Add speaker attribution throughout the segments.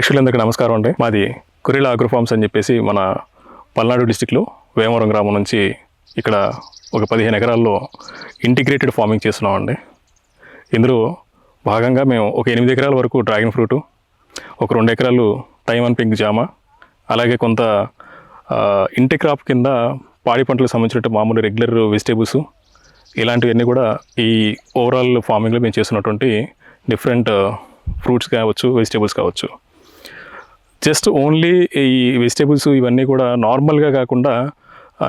Speaker 1: ప్రేక్షకులందరికీ నమస్కారం అండి. మాది కురిల అగ్రోఫార్మ్స్ అని చెప్పేసి మన పల్నాడు డిస్టిక్లో వేమవరం గ్రామం నుంచి ఇక్కడ ఒక పదిహేను ఎకరాల్లో ఇంటిగ్రేటెడ్ ఫార్మింగ్ చేస్తున్నామండి. ఇందులో భాగంగా మేము ఒక ఎనిమిది ఎకరాల వరకు డ్రాగన్ ఫ్రూటు ఒక రెండు ఎకరాలు తైవాన్ పింక్ జామ అలాగే కొంత ఇంటి క్రాప్ కింద పాడి పంటలకు సంబంధించినట్టు మామూలు రెగ్యులర్ వెజిటేబుల్స్ ఇలాంటివన్నీ కూడా ఈ ఓవరాల్ ఫార్మింగ్లో మేము చేస్తున్నటువంటి డిఫరెంట్ ఫ్రూట్స్ కావచ్చు వెజిటేబుల్స్ కావచ్చు. జస్ట్ ఓన్లీ ఈ వెజిటేబుల్స్ ఇవన్నీ కూడా నార్మల్గా కాకుండా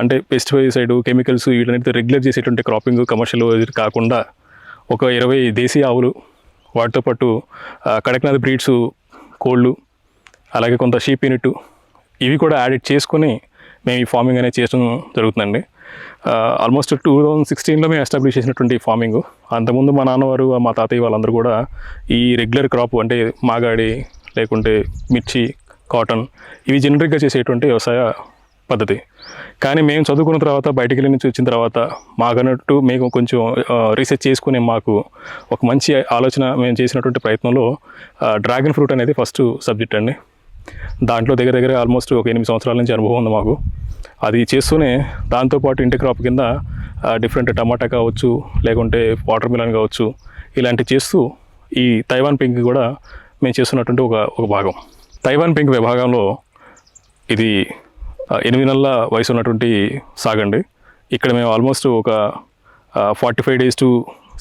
Speaker 1: అంటే పెస్టిసైడ్ కెమికల్స్ వీటన్నిటితో రెగ్యులర్ చేసేటువంటి క్రాపింగ్ కమర్షియల్ కాకుండా ఒక ఇరవై దేశీ ఆవులు వాటితో పాటు కడక్నాథ్ బ్రీడ్స్ కోళ్ళు అలాగే కొంత షీప్ యూనిట్ ఇవి కూడా యాడ్ చేసుకొని మేము ఈ ఫార్మింగ్ అనేది చేయడం జరుగుతుందండి. ఆల్మోస్ట్ టూ థౌజండ్ సిక్స్టీన్లో మేము ఎస్టాబ్లిష్ చేసినటువంటి ఫార్మింగ్. అంతకుముందు మా నాన్నవారు మా తాతయ్య వాళ్ళందరూ కూడా ఈ రెగ్యులర్ క్రాప్ అంటే మాగాడి లేకుంటే మిర్చి కాటన్. ఇవి జనరిక్గా చేసేటువంటి వ్యవసాయ పద్ధతి. కానీ మేము చదువుకున్న తర్వాత బయటికి వెళ్ళి నుంచి వచ్చిన తర్వాత మాకన్నట్టు మేము కొంచెం రీసెర్చ్ చేసుకునే మాకు ఒక మంచి ఆలోచన మేము చేసినటువంటి ప్రయత్నంలో డ్రాగన్ ఫ్రూట్ అనేది ఫస్ట్ సబ్జెక్ట్ అండి. దాంట్లో దగ్గర దగ్గర ఆల్మోస్ట్ ఒక ఎనిమిది సంవత్సరాల నుంచి అనుభవం ఉంది మాకు. అది చేస్తూనే దాంతోపాటు ఇంటి క్రాప్ కింద డిఫరెంట్ టమాటా కావచ్చు లేకుంటే వాటర్ మిలన్ కావచ్చు ఇలాంటివి చేస్తూ ఈ తైవాన్ పింక్ కూడా మేము చేస్తున్నటువంటి ఒక ఒక భాగం. తైవాన్ పింక్ విభాగంలో ఇది ఎనిమిది నెలల వయసు ఉన్నటువంటి సాగండి ఇక్కడ మేము ఆల్మోస్ట్ ఒక forty five days to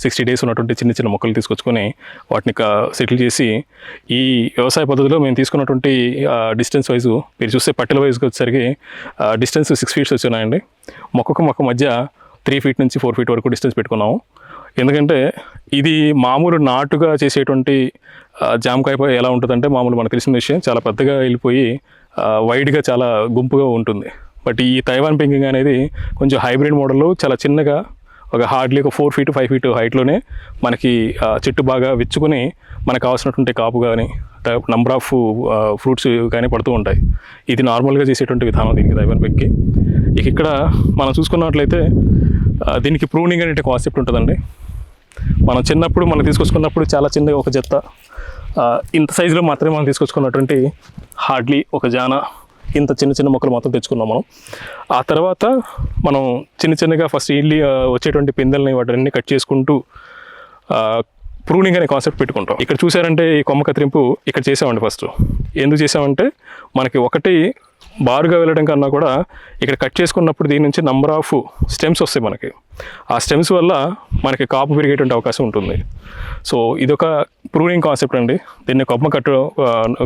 Speaker 1: sixty days ఉన్నటువంటి చిన్న చిన్న మొక్కలు తీసుకొచ్చుకొని వాటిని సెటిల్ చేసి ఈ వ్యవసాయ పద్ధతిలో మేము తీసుకున్నటువంటి డిస్టెన్స్ వైజ్ మీరు చూస్తే పట్టెల వైజ్కి వచ్చేసరికి డిస్టెన్స్ సిక్స్ ఫీట్స్ వచ్చినాయండి. మొక్కకు మొక్క మధ్య త్రీ ఫీట్ నుంచి ఫోర్ ఫీట్ వరకు డిస్టెన్స్ పెట్టుకున్నాము. ఎందుకంటే ఇది మామూలు నాటుగా చేసేటువంటి జామకాయ ప- ఎలా ఉంటుందంటే మామూలు మనకు తెలిసిన విషయం చాలా పెద్దగా వెళ్ళిపోయి వైడ్గా చాలా గుంపుగా ఉంటుంది. బట్ ఈ తైవాన్ పింకింగ్ అనేది కొంచెం హైబ్రిడ్ మోడల్లో చాలా చిన్నగా ఒక హార్డ్లీ ఒక ఫోర్ ఫీట్ ఫైవ్ ఫీట్ హైట్లోనే మనకి చెట్టు బాగా విచ్చుకొని మనకు కావాల్సినటువంటి కాపు కానీ నంబర్ ఆఫ్ ఫ్రూట్స్ కానీ పడుతూ ఉంటాయి. ఇది నార్మల్గా చేసేటువంటి విధానం దీనికి తైవాన్ పింక్కి ఇక ఇక్కడ మనం చూసుకున్నట్లయితే దీనికి ప్రూనింగ్ అనేటువంటి కాన్సెప్ట్ ఉంటుందండి. మనం చిన్నప్పుడు మనం తీసుకొచ్చుకున్నప్పుడు చాలా చిన్నగా ఒక జత్త ఇంత సైజులో మాత్రమే మనం తీసుకొచ్చుకున్నటువంటి హార్డ్లీ ఒక జాన ఇంత చిన్న చిన్న మొక్కలు మొత్తం తెచ్చుకున్నాం మనం. ఆ తర్వాత మనం చిన్న చిన్నగా ఫస్ట్ ఇల్లి వచ్చేటువంటి పిందెల్ని వాటిని కట్ చేసుకుంటూ ప్రూనింగ్ అనే కాన్సెప్ట్ పెట్టుకుంటాం. ఇక్కడ చూసారంటే ఈ కొమ్మ కత్తిరింపు ఇక్కడ చేసామండి ఫస్ట్ ఎందుకు చేసామంటే మనకి ఒకటి బారుగా వెళ్ళడం కన్నా కూడా ఇక్కడ కట్ చేసుకున్నప్పుడు దీని నుంచి నంబర్ ఆఫ్ స్టెమ్స్ వస్తాయి మనకి. ఆ స్టెమ్స్ వల్ల మనకి కాపు పెరిగేటువంటి అవకాశం ఉంటుంది. సో ఇదొక ప్రూనింగ్ కాన్సెప్ట్ అండి. దీన్ని కొమ్మ కట్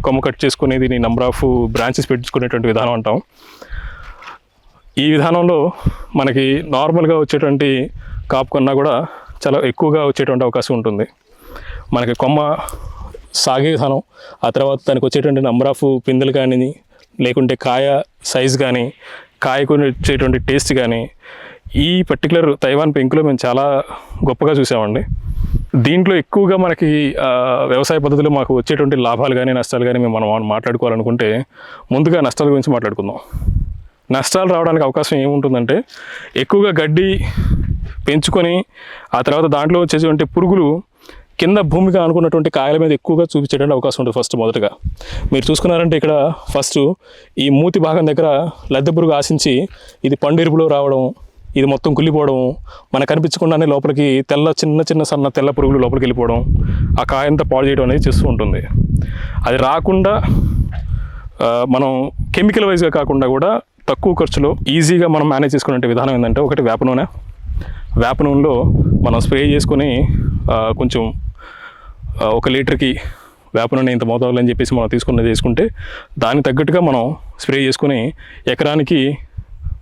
Speaker 1: కొమ్మ కట్ చేసుకుని దీన్ని నంబర్ ఆఫ్ బ్రాంచెస్ పెట్టుకునేటువంటి విధానం అంటాం. ఈ విధానంలో మనకి నార్మల్గా వచ్చేటువంటి కాపు కన్నా కూడా చాలా ఎక్కువగా వచ్చేటువంటి అవకాశం ఉంటుంది. మనకి కొమ్మ సాగే విధానం ఆ తర్వాత దానికి వచ్చేటువంటి నంబర్ ఆఫ్ పిందెలు కానీ లేకుంటే కాయ సైజ్ కానీ కాయకు వచ్చేటువంటి టేస్ట్ కానీ ఈ పర్టికులర్ తైవాన్ పెంకులో మేము చాలా గొప్పగా చూసామండి. దీంట్లో ఎక్కువగా మనకి వ్యవసాయ పద్ధతిలో మాకు వచ్చేటువంటి లాభాలు కానీ నష్టాలు కానీ మేము మనం మాట్లాడుకోవాలనుకుంటే ముందుగా నష్టాల గురించి మాట్లాడుకుందాం. నష్టాలు రావడానికి అవకాశం ఏముంటుందంటే ఎక్కువగా గడ్డి పెంచుకొని ఆ తర్వాత దాంట్లో వచ్చేటువంటి పురుగులు కింద భూమిగా అనుకున్నటువంటి కాయల మీద ఎక్కువగా చూపించేటువంటి అవకాశం ఉంటుంది ఫస్ట్ మొదటగా. మీరు చూసుకున్నారంటే ఇక్కడ ఫస్ట్ ఈ మూతి భాగం దగ్గర లద్దె పురుగు ఆశించి ఇది పండిరుపులో రావడం ఇది మొత్తం కుళ్ళిపోవడం మనకు కనిపించకుండానే లోపలికి తెల్ల చిన్న చిన్న సన్న తెల్ల పురుగులు లోపలికి వెళ్ళిపోవడం ఆ కాయంతా పాడు చేయడం అనేది చేస్తూ ఉంటుంది. అది రాకుండా మనం కెమికల్ వైజ్గా కాకుండా కూడా తక్కువ ఖర్చులో ఈజీగా మనం మేనేజ్ చేసుకునే విధానం ఏంటంటే ఒకటి వేప నూనె. వేప నూనెలో మనం స్ప్రే చేసుకొని కొంచెం ఒక లీటర్కి వేప ఇంత మోతాదులు అని చెప్పేసి మనం తీసుకున్నది చేసుకుంటే దానికి తగ్గట్టుగా మనం స్ప్రే చేసుకుని ఎకరానికి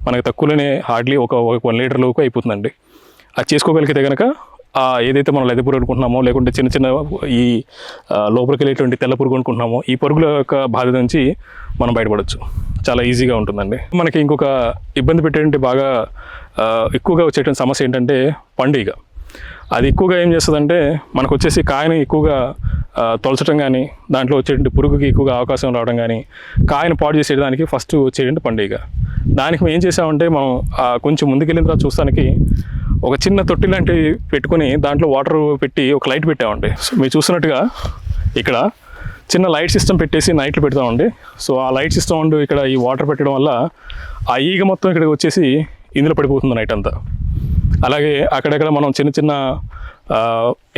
Speaker 1: మనకు తక్కువలోనే హార్డ్లీ ఒక వన్ లీటర్ లోపు అయిపోతుందండి. అది చేసుకోగలిగితే కనుక ఏదైతే మనం లెద పురుగు అనుకుంటున్నామో లేకుంటే చిన్న చిన్న ఈ లోపలికి వెళ్ళేటువంటి తెల్ల పురుగు అనుకుంటున్నామో ఈ పురుగుల యొక్క బాధ నుంచి మనం బయటపడవచ్చు చాలా ఈజీగా ఉంటుందండి. మనకి ఇంకొక ఇబ్బంది పెట్టేటువంటి బాగా ఎక్కువగా వచ్చేటువంటి సమస్య ఏంటంటే పండుగ అది ఎక్కువగా ఏం చేస్తుందంటే మనకు వచ్చేసి కాయని ఎక్కువగా తొలచడం కానీ దాంట్లో వచ్చేటువంటి పురుగుకి ఎక్కువగా అవకాశం రావడం కానీ కాయను పాడు చేసేదానికి ఫస్ట్ వచ్చేటువంటి పండుగ దానికి మేము ఏం చేసామంటే మనం కొంచెం ముందుకెళ్ళిన తర్వాత చూస్తానికి ఒక చిన్న తొట్టి లాంటివి పెట్టుకొని దాంట్లో వాటర్ పెట్టి ఒక లైట్ పెట్టామండి. సో మీరు చూసినట్టుగా ఇక్కడ చిన్న లైట్ సిస్టమ్ పెట్టేసి నైట్లు పెడతామండి. సో ఆ లైట్ సిస్టమ్ ఉండి ఇక్కడ ఈ వాటర్ పెట్టడం వల్ల ఆ ఈగ మొత్తం ఇక్కడికి వచ్చేసి ఇందులో పడిపోతుంది నైట్ అంతా. అలాగే అక్కడక్కడ మనం చిన్న చిన్న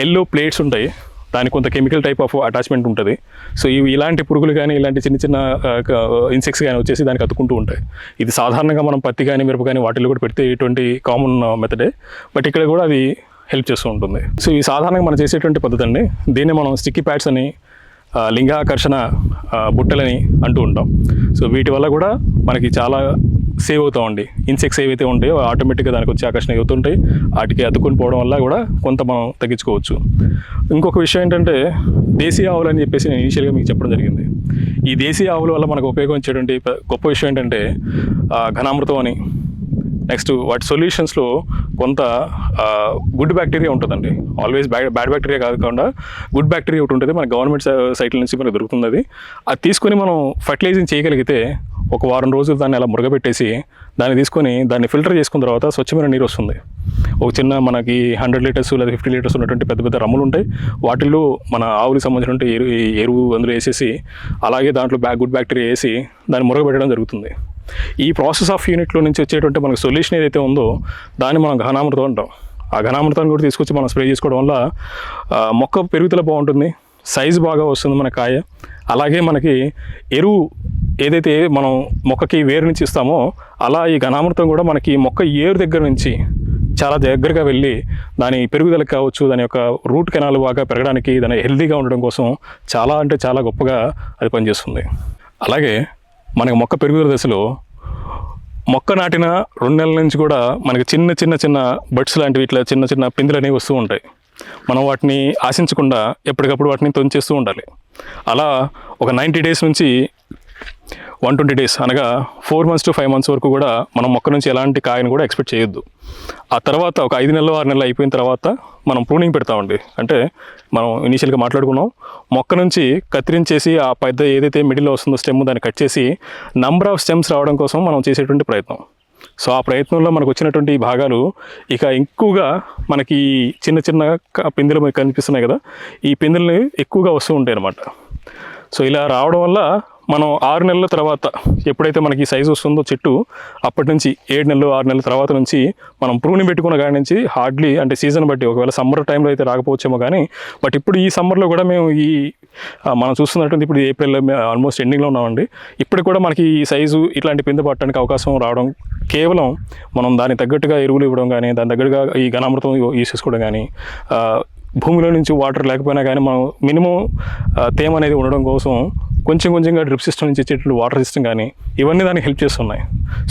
Speaker 1: ఎల్లో ప్లేట్స్ ఉంటాయి. దానికి కొంత కెమికల్ టైప్ ఆఫ్ అటాచ్మెంట్ ఉంటుంది. సో ఇవి ఇలాంటి పురుగులు కానీ ఇలాంటి చిన్న చిన్న ఇన్సెక్ట్స్ కానీ వచ్చేసి దానికి అతుక్కుంటూ ఉంటాయి. ఇది సాధారణంగా మనం పత్తి కానీ మిరప కానీ వాటిల్లో కూడా పెడితే ఇటువంటి కామన్ మెథడే. బట్ ఇక్కడ కూడా అది హెల్ప్ చేస్తూ ఉంటుంది. సో ఈ సాధారణంగా మనం చేసేటువంటి పద్ధతి అండి దీన్ని మనం స్టిక్కీ ప్యాడ్స్ అని లింగాకర్షణ బుట్టలని అంటూ ఉంటాం. సో వీటి వల్ల కూడా మనకి చాలా సేవ్ అవుతామండి ఇన్సెక్ట్స్ ఏవైతే ఉంటాయో ఆటోమేటిక్గా దానికి వచ్చి ఆకర్షణ అవుతుంటాయి. వాటికి అతుక్కుని పోవడం వల్ల కూడా కొంత మనం తగ్గించుకోవచ్చు. ఇంకొక విషయం ఏంటంటే దేశీయ ఆవులు అని చెప్పేసి నేను ఇనిషియల్గా మీకు చెప్పడం జరిగింది. ఈ దేశీయ ఆవుల వల్ల మనకు ఉపయోగించేటువంటి గొప్ప విషయం ఏంటంటే ఘనామృతం అని. నెక్స్ట్ వాటి సొల్యూషన్స్లో కొంత గుడ్ బ్యాక్టీరియా ఉంటుందండి. ఆల్వేస్ బ్యాడ్ బ్యాడ్ బ్యాక్టీరియా కాకుండా గుడ్ బ్యాక్టీరియా ఒకటి ఉంటుంది. మన గవర్నమెంట్ సైట్ల నుంచి మనకు దొరుకుతుంది అది. అది తీసుకొని మనం ఫర్టిలైజింగ్ చేయగలిగితే ఒక వారం రోజులు దాన్ని అలా మురగబెట్టేసి దాన్ని తీసుకొని దాన్ని ఫిల్టర్ చేసుకున్న తర్వాత స్వచ్ఛమైన నీరు వస్తుంది. ఒక చిన్న మనకి హండ్రెడ్ లీటర్స్ లేదా ఫిఫ్టీ లీటర్స్ ఉన్నటువంటి పెద్ద పెద్ద రమ్ములు ఉంటాయి. వాటిల్లో మన ఆవులకు సంబంధించినటువంటి ఎరువు ఎరువు అందులో వేసేసి అలాగే దాంట్లో బ్యాక్ గుడ్ బ్యాక్టీరియా వేసి దాన్ని మురగబెట్టడం జరుగుతుంది. ఈ ప్రాసెస్ ఆఫ్ యూనిట్లో నుంచి వచ్చేటువంటి మనకు సొల్యూషన్ ఏదైతే ఉందో దాన్ని మనం ఘనామృతం అంటాం. ఆ ఘనామృతాన్ని కూడా తీసుకొచ్చి మనం స్ప్రే చేసుకోవడం వల్ల మొక్క పెరుగుదల బాగుంటుంది సైజు బాగా వస్తుంది మన కాయ. అలాగే మనకి ఎరువు ఏదైతే మనం మొక్కకి వేరు నుంచి ఇస్తామో అలా ఈ ఘనామృతం కూడా మనకి మొక్క ఏరు దగ్గర నుంచి చాలా దగ్గరగా వెళ్ళి దాని పెరుగుదలకు కావచ్చు దాని యొక్క రూట్ కెనాల్ బాగా పెరగడానికి దాని హెల్తీగా ఉండడం కోసం చాలా అంటే చాలా గొప్పగా అది పనిచేస్తుంది. అలాగే మనకి మొక్క పెరుగుదల దశలో మొక్క నాటిన రెండు నెలల నుంచి కూడా మనకి చిన్న చిన్న చిన్న బడ్స్ లాంటివి ఇట్లా చిన్న చిన్న పిందులు అనేవి వస్తూ ఉంటాయి. మనం వాటిని ఆశించకుండా ఎప్పటికప్పుడు వాటిని తొంచేస్తూ ఉండాలి. అలా ఒక నైంటీ డేస్ నుంచి వన్ ట్వంటీ డేస్ అనగా four months to five months వరకు కూడా మనం మొక్క నుంచి ఎలాంటి కాయను కూడా ఎక్స్పెక్ట్ చేయొద్దు. ఆ తర్వాత ఒక ఐదు నెలలు ఆరు నెలలు అయిపోయిన తర్వాత మనం ప్రూనింగ్ పెడతామండి. అంటే మనం ఇనీషియల్గా మాట్లాడుకున్నాం. మొక్క నుంచి కత్తిరించేసి ఆ పెద్ద ఏదైతే మిడిల్లో వస్తుందో స్టెమ్ దాన్ని కట్ చేసి నంబర్ ఆఫ్ స్టెమ్స్ రావడం కోసం మనం చేసేటువంటి ప్రయత్నం. సో ఆ ప్రయత్నంలో మనకు వచ్చినటువంటి ఈ భాగాలు ఇక ఎక్కువగా మనకి చిన్న చిన్న పిందులు పిందెలు కనిపిస్తున్నాయి కదా ఈ పిందుల్ని ఎక్కువగా వస్తూ ఉంటాయి అన్నమాట సో ఇలా రావడం వల్ల మనం ఆరు నెలల తర్వాత ఎప్పుడైతే మనకి సైజు వస్తుందో చెట్టు అప్పటి నుంచి ఏడు నెలలు ఆరు నెలల తర్వాత నుంచి మనం ప్రూని పెట్టుకున్న కాడి నుంచి హార్డ్లీ అంటే సీజన్ బట్టి ఒకవేళ సమ్మర్ టైంలో అయితే రాకపోవచ్చేమో కానీ బట్ ఇప్పుడు ఈ సమ్మర్లో కూడా మేము ఈ మనం చూస్తున్నటువంటి ఇప్పుడు ఏప్రిల్ ఆల్మోస్ట్ ఎండింగ్లో ఉన్నామండి. ఇప్పుడు కూడా మనకి ఈ సైజు ఇట్లాంటి పింద పట్టడానికి అవకాశం రావడం కేవలం మనం దానికి తగ్గట్టుగా ఎరువులు ఇవ్వడం కానీ దాని తగ్గట్టుగా ఈ ఘనామృతం యూస్ చేసుకోవడం కానీ భూమిలో నుంచి వాటర్ లేకపోయినా కానీ మనం మినిమం తేమ అనేది ఉండడం కోసం కొంచెం కొంచెంగా డ్రిప్ సిస్టమ్ నుంచి చెట్లు వాటర్ సిస్టమ్ కానీ ఇవన్నీ దానికి హెల్ప్ చేస్తున్నాయి.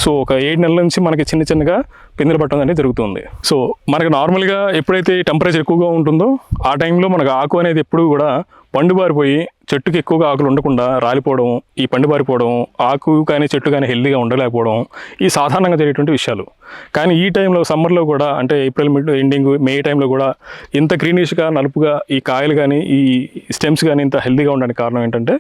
Speaker 1: సో ఒక ఏడు నెలల నుంచి మనకి చిన్న చిన్నగా పిందెలు పట్టడం అనేది జరుగుతుంది. సో మనకి నార్మల్గా ఎప్పుడైతే టెంపరేచర్ ఎక్కువగా ఉంటుందో ఆ టైంలో మనకు ఆకు అనేది ఎప్పుడు కూడా పండుబారిపోయి చెట్టుకి ఎక్కువగా ఆకులు ఉండకుండా రాలిపోవడం ఈ పండుబారిపోవడం ఆకు కానీ చెట్టు కానీ హెల్దీగా ఉండలేకపోవడం ఈ సాధారణంగా జరిగేటువంటి విషయాలు. కానీ ఈ టైంలో సమ్మర్లో కూడా అంటే ఏప్రిల్ మిడ్ ఎండింగ్ మే టైంలో కూడా ఇంత గ్రీనిష్గా నలుపుగా ఈ కాయలు కానీ ఈ స్టెమ్స్ కానీ ఇంత హెల్దీగా ఉండడానికి కారణం ఏంటంటే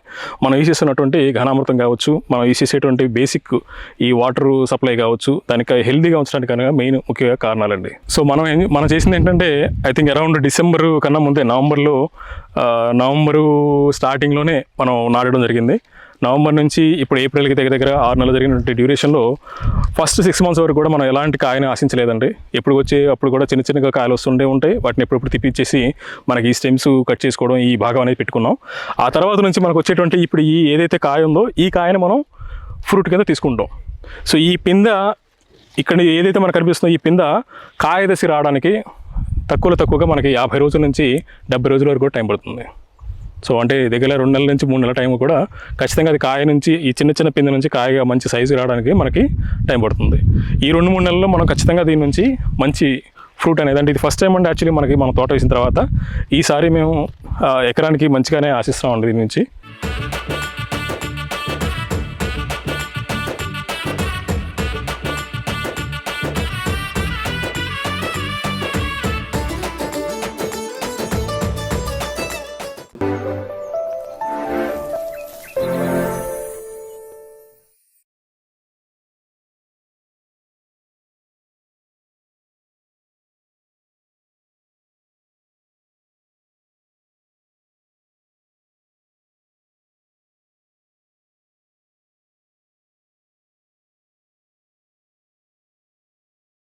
Speaker 1: మనం యూస్ చేస్తున్నటువంటి ఘనామృతం కావచ్చు మనం యూస్ బేసిక్ ఈ వాటర్ సప్లై కావచ్చు దానికి హెల్దీగా ఉంచడానికి కనుక మెయిన్ ముఖ్య కారణాలండి. సో మనం మనం చేసింది ఏంటంటే ఐ థింక్ అరౌండ్ డిసెంబర్ కన్నా ముందే నవంబర్లో నవంబరు స్టార్టింగ్లోనే మనం నాటడం జరిగింది. నవంబర్ నుంచి ఇప్పుడు ఏప్రిల్కి దగ్గర దగ్గర ఆరు నెలలు జరిగినటువంటి డ్యూరేషన్లో ఫస్ట్ సిక్స్ మంత్స్ వరకు కూడా మనం ఎలాంటి కాయని ఆశించలేదండి. ఎప్పుడు వచ్చి అప్పుడు కూడా చిన్న చిన్నగా కాయలు వస్తుండే ఉంటాయి. వాటిని ఎప్పుడప్పుడు తిప్పించేసి మనకి ఈ స్టెమ్స్ కట్ చేసుకోవడం ఈ భాగం అనేది పెట్టుకున్నాం. ఆ తర్వాత నుంచి మనకు వచ్చేటువంటి ఇప్పుడు ఈ ఏదైతే కాయ ఉందో ఈ కాయని మనం ఫ్రూట్ కింద తీసుకుంటాం. సో ఈ పింద ఇక్కడ ఏదైతే మనకు కనిపిస్తుందో ఈ పింద కాయ దశ రావడానికి తక్కువలో తక్కువగా మనకి యాభై రోజుల నుంచి డెబ్బై రోజుల వరకు కూడా టైం పడుతుంది. సో అంటే దగ్గర రెండు నెలల నుంచి మూడు నెలల టైం కూడా ఖచ్చితంగా అది కాయ నుంచి ఈ చిన్న చిన్న పిందె నుంచి కాయగా మంచి సైజు రావడానికి మనకి టైం పడుతుంది. ఈ రెండు మూడు నెలల్లో మనం ఖచ్చితంగా దీని నుంచి మంచి ఫ్రూట్ అనేది అంటే ఇది ఫస్ట్ టైం అండి యాక్చువల్లీ మనకి మన తోట వేసిన తర్వాత ఈసారి మేము ఎకరానికి మంచిగానే ఆశిస్తామండి దీని నుంచి.